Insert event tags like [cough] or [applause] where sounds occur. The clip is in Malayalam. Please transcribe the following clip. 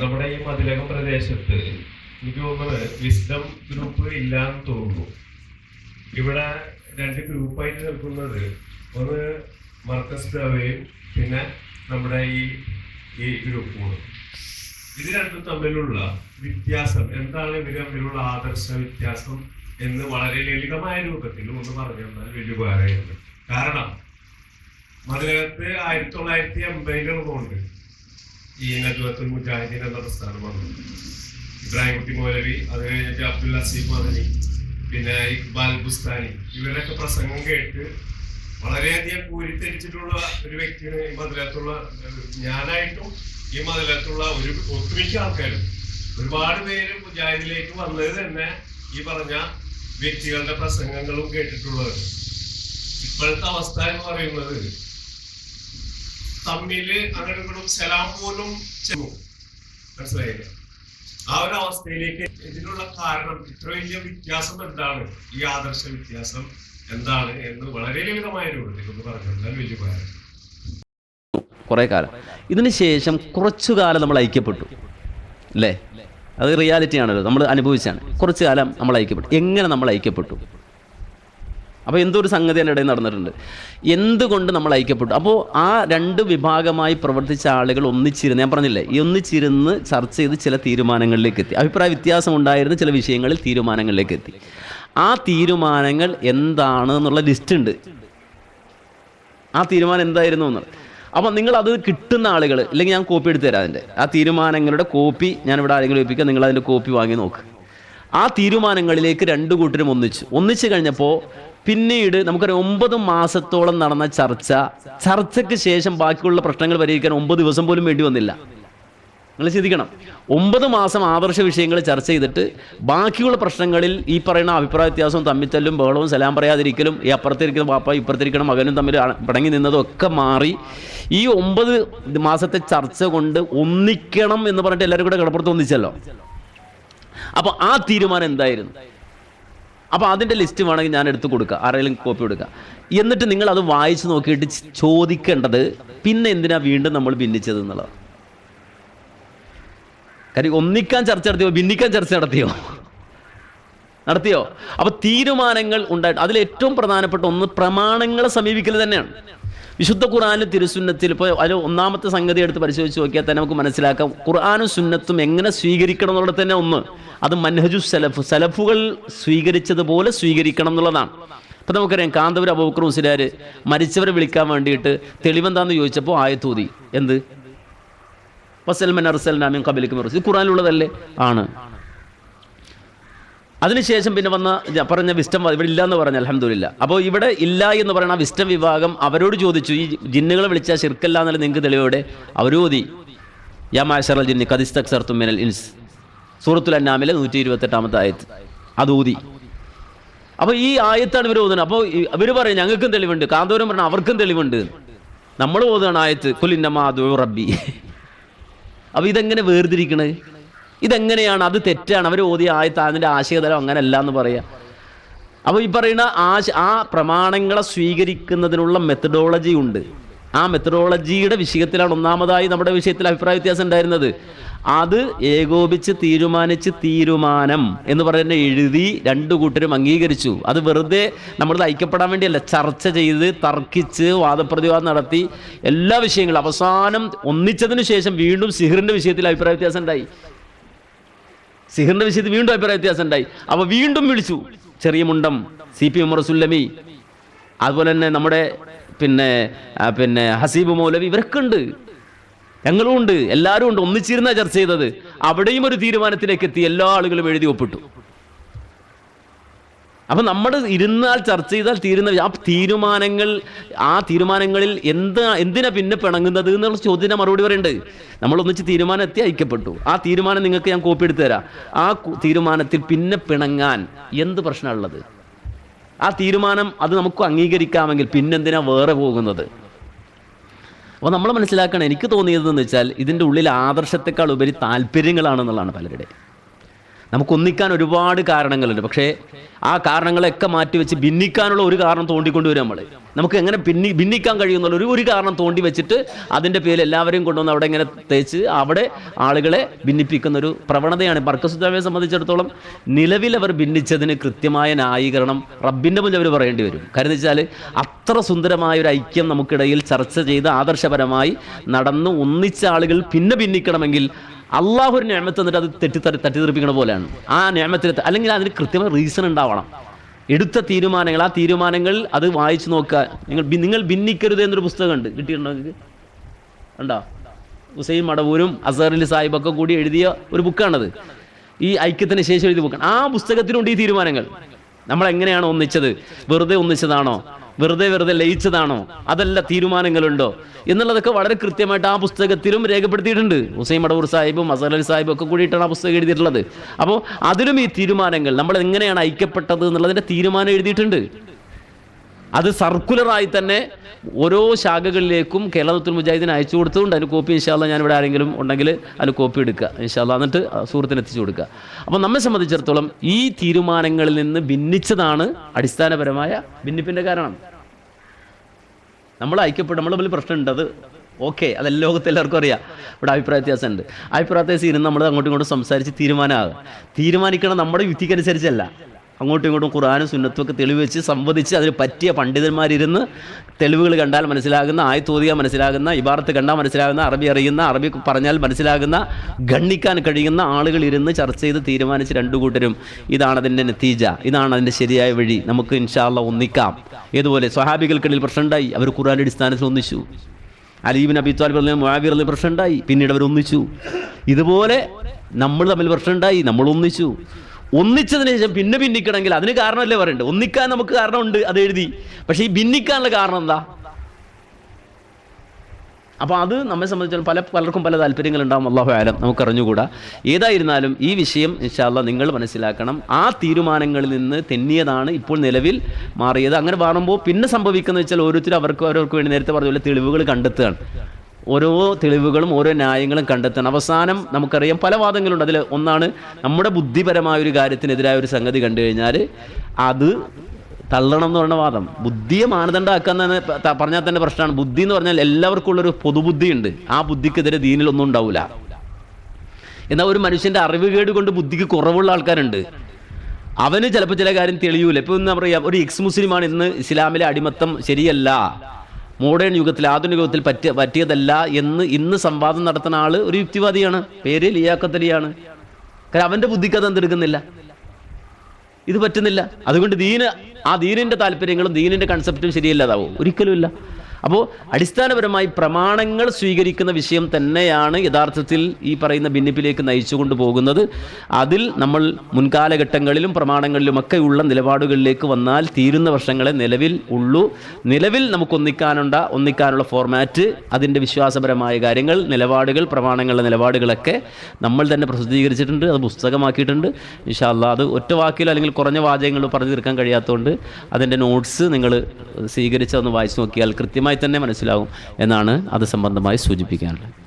നമ്മുടെ ഈ മതിലകം പ്രദേശത്ത് എനിക്ക് തോന്നുന്നത് വിസ്ഡം ഗ്രൂപ്പ് ഇല്ലാന്ന് തോന്നുന്നു. ഇവിടെ രണ്ട് ഗ്രൂപ്പായിട്ട് നിൽക്കുന്നത് ഒന്ന് മർക്കസ് ദവയും പിന്നെ നമ്മുടെ ഈ ഈ ഗ്രൂപ്പുകളും ഇത് രണ്ടും തമ്മിലുള്ള വ്യത്യാസം എന്താണ് ഇവർ തമ്മിലുള്ള ആദർശ വ്യത്യാസം എന്ന് വളരെ ലളിതമായ രൂപത്തിൽ ഒന്ന് പറഞ്ഞു തന്നാൽ വലിയ ഉപകാരമായിരുന്നു. കാരണം മതിലകത്ത് ആയിരത്തി തൊള്ളായിരത്തി എൺപതിലുള്ളതുകൊണ്ട് ഈ നജുവത്തുൽ മുജാഹിദീൻ എന്ന പ്രസ്ഥാനം വന്നു. ഇബ്രാഹിം കുട്ടി മൗലവി അത് കഴിഞ്ഞിട്ട് അബ്ദുൽ അസീഫ് മദനി പിന്നെ ഇക്ബാൽ ബുസ്താനി ഇവരുടെയൊക്കെ പ്രസംഗം കേട്ട് വളരെയധികം കൂരിത്തരിച്ചിട്ടുള്ള ഒരു വ്യക്തിയാണ് ഈ മതിലകത്തുള്ള ഞാനായിട്ടും ഈ മതിലകത്തുള്ള ഒരു ഒട്ടുമിക്ക ആൾക്കാരും. ഒരുപാട് പേര് മുജാഹിദിലേക്ക് വന്നത് തന്നെ ഈ പറഞ്ഞ വ്യക്തികളുടെ പ്രസംഗങ്ങളും കേട്ടിട്ടുള്ളത്. ഇപ്പോഴത്തെ അവസ്ഥ എന്ന് പറയുന്നത് തമ്മിൽ അങ്ങോട്ടും സലാം പോലും മനസ്സിലായില്ല? ആ ഒരു അവസ്ഥയിലേക്ക് ഇതിനുള്ള കാരണം ഇത്ര വലിയ വ്യത്യാസം എന്താണ്? ഈ ആദർശ വ്യത്യാസം എന്താണ് എന്ന് വളരെ ലളിതമായ രൂപത്തിൽ ഒന്ന് പറഞ്ഞാൽ വലിയ കാര്യം കുറേ കാലം. ഇതിന് ശേഷം കുറച്ചു കാലം നമ്മൾ ഐക്യപ്പെട്ടു. അല്ലേ? അത് റിയാലിറ്റി ആണല്ലോ നമ്മൾ അനുഭവിച്ചാണ് കുറച്ചു കാലം നമ്മൾ ഐക്യപ്പെട്ടു. എങ്ങനെ നമ്മൾ ഐക്യപ്പെട്ടു? അപ്പോൾ എന്തോ ഒരു സംഗതി എന്റെ ഇടയിൽ നടന്നിട്ടുണ്ട്. എന്തുകൊണ്ട് നമ്മൾ ഐക്യപ്പെട്ടു? അപ്പോൾ ആ രണ്ട് വിഭാഗമായി പ്രവർത്തിച്ച ആളുകൾ ഒന്നിച്ചിരുന്ന് ഞാൻ പറഞ്ഞില്ലേ ഈ ഒന്നിച്ചിരുന്ന് ചർച്ച ചെയ്ത് ചില തീരുമാനങ്ങളിലേക്ക് എത്തി. അഭിപ്രായ വ്യത്യാസം ഉണ്ടായിരുന്ന ചില വിഷയങ്ങളിൽ തീരുമാനങ്ങളിലേക്ക് എത്തി. ആ തീരുമാനങ്ങൾ എന്താണ് എന്നുള്ള ലിസ്റ്റ് ഉണ്ട്. ആ തീരുമാനം എന്തായിരുന്നു എന്ന്. അപ്പം നിങ്ങൾ അത് കിട്ടുന്ന ആളുകൾ ഇല്ലെങ്കിൽ ഞാൻ കോപ്പി എടുത്ത് തരാം അതിന്റെ. ആ തീരുമാനങ്ങളുടെ കോപ്പി ഞാൻ ഇവിടെ ആരെങ്കിലും ഏൽപ്പിക്കുക നിങ്ങൾ അതിന്റെ കോപ്പി വാങ്ങി നോക്ക്. ആ തീരുമാനങ്ങളിലേക്ക് രണ്ടു കൂട്ടരും ഒന്നിച്ചു. ഒന്നിച്ചു കഴിഞ്ഞപ്പോൾ പിന്നീട് നമുക്കൊരു ഒമ്പത് മാസത്തോളം നടന്ന ചർച്ച. ചർച്ചയ്ക്ക് ശേഷം ബാക്കിയുള്ള പ്രശ്നങ്ങൾ പരിഹരിക്കാൻ ഒമ്പത് ദിവസം പോലും വേണ്ടി വന്നില്ല. നിങ്ങൾ ചിന്തിക്കണം. ഒമ്പത് മാസം ആദർശ വിഷയങ്ങൾ ചർച്ച ചെയ്തിട്ട് ബാക്കിയുള്ള പ്രശ്നങ്ങളിൽ ഈ പറയുന്ന അഭിപ്രായ വ്യത്യാസവും തമ്മിത്തല്ലും ബഹളവും സലാം പറയാതിരിക്കലും ഈ അപ്പുറത്തിരിക്കുന്ന പാപ്പ ഇപ്പുറത്തിരിക്കുന്ന മകനും തമ്മിൽ പടങ്ങി നിന്നതൊക്കെ മാറി ഈ ഒമ്പത് മാസത്തെ ചർച്ച കൊണ്ട് ഒന്നിക്കണം എന്ന് പറഞ്ഞിട്ട് എല്ലാവരും കൂടെ കിടപ്പുറത്ത് ഒന്നിച്ചല്ലോ. അപ്പോൾ ആ തീരുമാനം എന്തായിരുന്നു? അപ്പോൾ അതിന്റെ ലിസ്റ്റ് വേണമെങ്കിൽ ഞാൻ എടുത്ത് കൊടുക്കുക ആരെങ്കിലും കോപ്പി കൊടുക്കുക എന്നിട്ട് നിങ്ങൾ അത് വായിച്ച് നോക്കിയിട്ട് ചോദിക്കേണ്ടത് പിന്നെ എന്തിനാണ് വീണ്ടും നമ്മൾ ഭിന്നിച്ചത് എന്നുള്ളത്? കാര്യം ഒന്നിക്കാൻ ചർച്ച നടത്തിയോ? ഭിന്നിക്കാൻ ചർച്ച നടത്തിയോ? നടത്തിയോ? അപ്പോൾ തീരുമാനങ്ങൾ ഉണ്ടായിട്ട് അതിൽ ഏറ്റവും പ്രധാനപ്പെട്ട ഒന്ന് പ്രമാണങ്ങളെ സമീപിക്കൽ തന്നെയാണ്. വിശുദ്ധ ഖുർആാനും തിരുസുന്നത്തിൽ ഇപ്പോൾ അതിൽ ഒന്നാമത്തെ സംഗതി എടുത്ത് പരിശോധിച്ച് നോക്കിയാൽ തന്നെ നമുക്ക് മനസ്സിലാക്കാം. ഖുർആാനും സുന്നത്തും എങ്ങനെ സ്വീകരിക്കണം എന്നുള്ളത് തന്നെ ഒന്ന്. അത് മൻഹജു സലഫ് സലഫുകൾ സ്വീകരിച്ചതുപോലെ സ്വീകരിക്കണം എന്നുള്ളതാണ്. ഇപ്പം നമുക്കറിയാം കാന്തപുര അബൂബക്കർ മരിച്ചവരെ വിളിക്കാൻ വേണ്ടിയിട്ട് തെളിവെന്താണെന്ന് ചോദിച്ചപ്പോൾ ആയത്തൂതി എന്ത്? വസൽമൻ അർസൽനാമിൻ കബലിക്കും ഇത് ഖുറാനിലുള്ളതല്ലേ ആണ്. അതിനുശേഷം പിന്നെ വന്ന പറഞ്ഞ വിസ്റ്റം ഇവിടെ ഇല്ല എന്ന് പറഞ്ഞ അലഹമില്ല അപ്പോൾ ഇവിടെ ഇല്ല എന്ന് പറയുന്ന വിസ്റ്റം വിഭാഗം അവരോട് ചോദിച്ചു ഈ ജിന്നുകളെ വിളിച്ചാൽ ശിർക്കല്ല എന്നല്ല നിങ്ങൾക്ക് തെളിവോടെ അവരോതി യാ മാഷറൽ ജിന്നി കദിസ്തക് സർത്തും മിനൽ ഇൻസ്. സൂറത്തുൽ അന്നാമിലെ നൂറ്റി ഇരുപത്തെട്ടാമത്തെ ആയത്ത്. അത് ഊതി അപ്പോൾ ഈ ആയത്താണ് ഇവർ ഓതുന്നത്. അപ്പോൾ ഇവർ പറയും ഞങ്ങൾക്കും തെളിവുണ്ട്. കാന്തോരം പറഞ്ഞാൽ അവർക്കും തെളിവുണ്ട്. നമ്മൾ ഓതുകയാണ് ആയത്ത്. കുലിന്നമാ ദു റബ്ബി. [laughs] അപ്പോൾ ഇതെങ്ങനെ വേർതിരിക്കണത് ഇതെങ്ങനെയാണ്? അത് തെറ്റാണ്. അവർ ഓതി ആയത്ത് അതിന്റെ ആശയതലം അങ്ങനെയല്ല എന്ന് പറയാം. അപ്പോൾ ഈ പറയുന്ന ആശ ആ പ്രമാണങ്ങളെ സ്വീകരിക്കുന്നതിനുള്ള മെത്തഡോളജി ഉണ്ട്. ആ മെത്തഡോളജിയുടെ വിഷയത്തിലാണ് ഒന്നാമതായി നമ്മുടെ വിഷയത്തിൽ അഭിപ്രായ വ്യത്യാസം ഉണ്ടായിരുന്നത്. അത് ഏകോപിച്ച് തീരുമാനിച്ച് തീരുമാനം എന്ന് പറയുന്ന എഴുതി രണ്ടു കൂട്ടരും അംഗീകരിച്ചു. അത് വെറുതെ നമ്മൾ ഐക്യപ്പെടാൻ വേണ്ടിയല്ല. ചർച്ച ചെയ്ത് തർക്കിച്ച് വാദപ്രതിവാദം നടത്തി എല്ലാ വിഷയങ്ങളും. അവസാനം ഒന്നിച്ചതിന് ശേഷം വീണ്ടും സിഹിറിന്റെ വിഷയത്തിൽ അഭിപ്രായ വ്യത്യാസം ഉണ്ടായി. സിഹിറിന്റെ വിഷയത്തിൽ വീണ്ടും അഭിപ്രായ വ്യത്യാസം ഉണ്ടായി. അപ്പോൾ വീണ്ടും വിളിച്ചു. ചെറിയ മുണ്ടം. സി പി ഉമർ സുല്ലമി അതുപോലെ തന്നെ നമ്മുടെ പിന്നെ പിന്നെ ഹസീബ് മൗലവി ഇവരൊക്കെ ഉണ്ട്. ഞങ്ങളും ഉണ്ട്. എല്ലാവരും ഉണ്ട്. ഒന്നിച്ചിരുന്ന ചർച്ച ചെയ്തത്. അവിടെയും ഒരു തീരുമാനത്തിലേക്ക് എത്തി. എല്ലാ ആളുകളും എഴുതി ഒപ്പിട്ടു. അപ്പം നമ്മൾ ഇരുന്നാൽ ചർച്ച ചെയ്താൽ തീരുന്ന ആ തീരുമാനങ്ങൾ ആ തീരുമാനങ്ങളിൽ എന്താ എന്തിനാ പിന്നെ പിണങ്ങുന്നത് എന്നുള്ള ചോദ്യത്തിന് മറുപടി പറയുന്നുണ്ട് നമ്മൾ ഒന്നിച്ച് തീരുമാനം എത്തി ഐക്യപ്പെട്ടു. ആ തീരുമാനം നിങ്ങൾക്ക് ഞാൻ കോപ്പി എടുത്തു തരാം. ആ തീരുമാനത്തിൽ പിന്നെ പിണങ്ങാൻ എന്ത് പ്രശ്നമുള്ളത് ആ തീരുമാനം അത് നമുക്ക് അംഗീകരിക്കാമെങ്കിൽ പിന്നെന്തിനാ വേറെ പോകുന്നത്? അപ്പോൾ നമ്മൾ മനസ്സിലാക്കണം എനിക്ക് തോന്നിയതെന്ന് വെച്ചാൽ ഇതിന്റെ ഉള്ളിൽ ആദർശത്തെക്കാൾ ഉപരി താല്പര്യങ്ങളാണെന്നുള്ളതാണ് പലരുടെ നമുക്ക് ഒന്നിക്കാൻ ഒരുപാട് കാരണങ്ങളുണ്ട്. പക്ഷേ ആ കാരണങ്ങളെയൊക്കെ മാറ്റി വെച്ച് ഭിന്നിക്കാനുള്ള ഒരു കാരണം തോണ്ടിക്കൊണ്ടുവരും നമ്മൾ നമുക്ക് എങ്ങനെ ഭിന്നി ഭിന്നിക്കാൻ കഴിയുന്നുള്ള ഒരു ഒരു കാരണം തോണ്ടി വെച്ചിട്ട് അതിന്റെ പേരിൽ എല്ലാവരെയും കൊണ്ടുവന്ന് അവിടെ ഇങ്ങനെ തേച്ച് അവിടെ ആളുകളെ ഭിന്നിപ്പിക്കുന്ന ഒരു പ്രവണതയാണ്. ബർക്കസുദ്ദാവയെ സംബന്ധിച്ചിടത്തോളം നിലവിൽ അവർ ഭിന്നിച്ചതിന് കൃത്യമായ ന്യായീകരണം റബ്ബിന്റെ മുന്നിൽ അവർ പറയേണ്ടി വരും. കാരണം വെച്ചാൽ അത്ര സുന്ദരമായ ഒരു ഐക്യം നമുക്കിടയിൽ ചർച്ച ചെയ്ത് ആദർശപരമായി നടന്ന് ഒന്നിച്ച ആളുകൾ പിന്നെ ഭിന്നിക്കണമെങ്കിൽ അള്ളാഹു ഒരു ഞാമത്ത് എന്നിട്ട് അത് തെറ്റി തെറ്റിത്തറി തട്ടിത്തെറിപ്പിക്കുന്ന പോലെയാണ്. ആ ഞാമത്തിൽ അല്ലെങ്കിൽ അതിന് കൃത്യമായ റീസൺ ഉണ്ടാവണം. എടുത്ത തീരുമാനങ്ങൾ ആ തീരുമാനങ്ങൾ അത് വായിച്ചു നോക്കുക. നിങ്ങൾ നിങ്ങൾ ഭിന്നിക്കരുത് എന്നൊരു പുസ്തകമുണ്ട്. കിട്ടിയിട്ടുണ്ടോ നിങ്ങൾക്ക്? ഉണ്ടോ? ഹുസൈൻ മടവൂരും അസറിൽ സാഹിബൊക്കെ കൂടി എഴുതിയ ഒരു ബുക്കാണത് ഈ ഐക്യത്തിന് ശേഷം എഴുതിയ ബുക്കാണ് ആ പുസ്തകത്തിനുണ്ട് ഈ തീരുമാനങ്ങൾ. നമ്മൾ എങ്ങനെയാണ് ഒന്നിച്ചത്? വെറുതെ ഒന്നിച്ചതാണോ? വെറുതെ വെറുതെ ലയിച്ചതാണോ? അതല്ല തീരുമാനങ്ങളുണ്ടോ? എന്നുള്ളതൊക്കെ വളരെ കൃത്യമായിട്ട് ആ പുസ്തകത്തിലും രേഖപ്പെടുത്തിയിട്ടുണ്ട്. ഹുസൈൻ മടവൂർ സാഹിബും അസർ അലി സാഹിബും ഒക്കെ കൂടിയിട്ടാണ് ആ പുസ്തകം എഴുതിയിട്ടുള്ളത്. അപ്പോൾ അതിലും ഈ തീരുമാനങ്ങൾ നമ്മൾ എങ്ങനെയാണ് ഐക്യപ്പെട്ടത് എന്നുള്ളതിന്റെ തീരുമാനം എഴുതിയിട്ടുണ്ട്. അത് സർക്കുലറായി തന്നെ ഓരോ ശാഖകളിലേക്കും കേരളത്തിൽ മുജാഹിദിന് അയച്ചു കൊടുത്തുകൊണ്ട് അതിന് കോപ്പി ഇൻഷാല്ല ഇവിടെ ആരെങ്കിലും ഉണ്ടെങ്കിൽ അതിന് കോപ്പി എടുക്കുക. ഇൻഷാല്ല എന്നിട്ട് സുഹൃത്തിന് എത്തിച്ചു കൊടുക്കുക. അപ്പോൾ നമ്മെ സംബന്ധിച്ചിടത്തോളം ഈ തീരുമാനങ്ങളിൽ നിന്ന് ഭിന്നിച്ചതാണ് അടിസ്ഥാനപരമായ ഭിന്നിപ്പിന്റെ കാരണം. നമ്മൾ ഐക്യപ്പെടും നമ്മൾ വലിയ പ്രശ്നമുണ്ട് അത് ഓക്കെ അതെല്ലാം ലോകത്ത് എല്ലാവർക്കും അറിയാം. ഇവിടെ അഭിപ്രായ വ്യത്യാസമുണ്ട്. അഭിപ്രായ വ്യത്യാസം ഇരുന്ന് നമ്മൾ അങ്ങോട്ടും ഇങ്ങോട്ടും സംസാരിച്ച് തീരുമാനമാകുക. തീരുമാനിക്കണം നമ്മുടെ യുക്തിക്കനുസരിച്ചല്ല അങ്ങോട്ടും ഇങ്ങോട്ടും ഖുറാനും സുന്നത്തും ഒക്കെ തെളിവ് വെച്ച് സംവദിച്ച് അതിന് പറ്റിയ പണ്ഡിതന്മാരിരുന്ന് തെളിവുകൾ കണ്ടാൽ മനസ്സിലാകുന്ന ആയത്തോതിയാൽ മനസ്സിലാകുന്ന ഇബാറത്ത് കണ്ടാൽ മനസ്സിലാകുന്ന അറബി അറിയുന്ന അറബി പറഞ്ഞാൽ മനസ്സിലാകുന്ന ഗണ്ണിക്കാൻ കഴിയുന്ന ആളുകൾ ഇരുന്ന് ചർച്ച ചെയ്ത് തീരുമാനിച്ച് രണ്ടു കൂട്ടരും. ഇതാണ് അതിന്റെ നത്തീജ ഇതാണ് അതിന്റെ ശരിയായ വഴി. നമുക്ക് ഇൻഷാല്ല ഒന്നിക്കാം. ഇതുപോലെ സ്വഹാബികൾക്കിടയിൽ പ്രശ്നമുണ്ടായി. അവർ ഖുർആൻ അടിസ്ഥാനത്തിൽ ഒന്നിച്ചു. അലീബിൻ അബി താലിബ് മുആവിർ അലി പ്രശ്നമുണ്ടായി. പിന്നീട് അവർ ഒന്നിച്ചു. ഇതുപോലെ നമ്മൾ തമ്മിൽ പ്രശ്നമുണ്ടായി. നമ്മൾ ഒന്നിച്ചു. ഒന്നിച്ചതിന് ശേഷം പിന്നെ ഭിന്നിക്കണമെങ്കിൽ അതിന് കാരണമല്ലേ പറയണ്ടേ? ഒന്നിക്കാൻ നമുക്ക് കാരണമുണ്ട് അത് എഴുതി. പക്ഷേ ഈ ഭിന്നിക്കാനുള്ള കാരണം എന്താ? അപ്പോൾ അത് നമ്മെ സംബന്ധിച്ചാൽ പല പലർക്കും പല താല്പര്യങ്ങളുണ്ടാവും അള്ളാഹു ആലം നമുക്ക് അറിഞ്ഞുകൂടാ ഏതായിരുന്നാലും ഈ വിഷയം ഇൻഷാല്ല നിങ്ങൾ മനസ്സിലാക്കണം. ആ തീരുമാനങ്ങളിൽ നിന്ന് തെന്നിയതാണ് ഇപ്പോൾ നിലവിൽ മാറിയത്. അങ്ങനെ മാറുമ്പോൾ പിന്നെ സംഭവിക്കുന്നത് വെച്ചാൽ ഓരോരുത്തരും അവർക്ക് ഓരോർക്ക് വേണ്ടി നേരത്തെ പറഞ്ഞ പോലെ തെളിവുകൾ കണ്ടെത്തുകയാണ്. ഓരോ തെളിവുകളും ഓരോ ന്യായങ്ങളും കണ്ടെത്തണം. അവസാനം നമുക്കറിയാം പല വാദങ്ങളുണ്ട്. അതിൽ ഒന്നാണ് നമ്മുടെ ബുദ്ധിപരമായ ഒരു കാര്യത്തിനെതിരായ ഒരു സംഗതി കണ്ടു കഴിഞ്ഞാൽ അത് തള്ളണം എന്ന് പറഞ്ഞ വാദം. ബുദ്ധിയെ മാനദണ്ഡമാക്കാൻ തന്നെ പറഞ്ഞാൽ തന്നെ പ്രശ്നമാണ്. ബുദ്ധി എന്ന് പറഞ്ഞാൽ എല്ലാവർക്കും ഉള്ളൊരു പൊതുബുദ്ധിയുണ്ട് ആ ബുദ്ധിക്കെതിരെ ദീനിലൊന്നും ഉണ്ടാവില്ല എന്നാൽ ഒരു മനുഷ്യന്റെ അറിവുകേട് കൊണ്ട് ബുദ്ധിക്ക് കുറവുള്ള ആൾക്കാരുണ്ട്. അവന് ചിലപ്പോൾ ചില കാര്യം തെളിയൂല. ഇപ്പം എന്താ പറയുക ഒരു എക്സ് മുസ്ലിമാണ് ഇന്ന് ഇസ്ലാമിലെ അടിമത്തം ശരിയല്ല. മോഡേൺ യുഗത്തിൽ ആധുനിക യുഗത്തിൽ പറ്റിയ പറ്റിയതല്ല എന്ന് ഇന്ന് സംവാദം നടത്തുന്ന ആൾ ഒരു യുക്തിവാദിയാണ്. പേര് ലിയാക്കത്തലിയാണ് കാരണം അവന്റെ ബുദ്ധിക്ക് അത് എന്തെടുക്കുന്നില്ല. ഇത് പറ്റുന്നില്ല. അതുകൊണ്ട് ദീന് ആ ദീനിന്റെ താല്പര്യങ്ങളും ദീനിന്റെ കൺസെപ്റ്റും ശരിയല്ലാതാവും. ഒരിക്കലുമില്ല. അപ്പോൾ അടിസ്ഥാനപരമായി പ്രമാണങ്ങൾ സ്വീകരിക്കുന്ന വിഷയം തന്നെയാണ് യഥാർത്ഥത്തിൽ ഈ പറയുന്ന ഭിന്നിപ്പിലേക്ക് നയിച്ചു കൊണ്ടുപോകുന്നത് അതിൽ നമ്മൾ മുൻകാലഘട്ടങ്ങളിലും പ്രമാണങ്ങളിലുമൊക്കെ ഉള്ള നിലപാടുകളിലേക്ക് വന്നാൽ തീരുന്ന വർഷങ്ങളെ നിലവിൽ ഉള്ളൂ. നിലവിൽ നമുക്ക് ഒന്നിക്കാനുണ്ട ഒന്നിക്കാനുള്ള ഫോർമാറ്റ് അതിന്റെ വിശ്വാസപരമായ കാര്യങ്ങൾ നിലപാടുകൾ പ്രമാണങ്ങളുടെ നിലപാടുകളൊക്കെ നമ്മൾ തന്നെ പ്രസിദ്ധീകരിച്ചിട്ടുണ്ട് അത് പുസ്തകമാക്കിയിട്ടുണ്ട്. ഇൻഷാല്ല അത് ഒറ്റ വാക്കിലോ അല്ലെങ്കിൽ കുറഞ്ഞ വാചകങ്ങളോ പറഞ്ഞു തീർക്കാൻ കഴിയാത്തതുകൊണ്ട് അതിന്റെ നോട്ട്സ് നിങ്ങൾ സ്വീകരിച്ച് ഒന്ന് വായിച്ചു നോക്കിയാൽ കൃത്യമായി തന്നെ മനസ്സിലാകും എന്നാണ് അത് സംബന്ധമായി സൂചിപ്പിക്കാനുള്ളത്.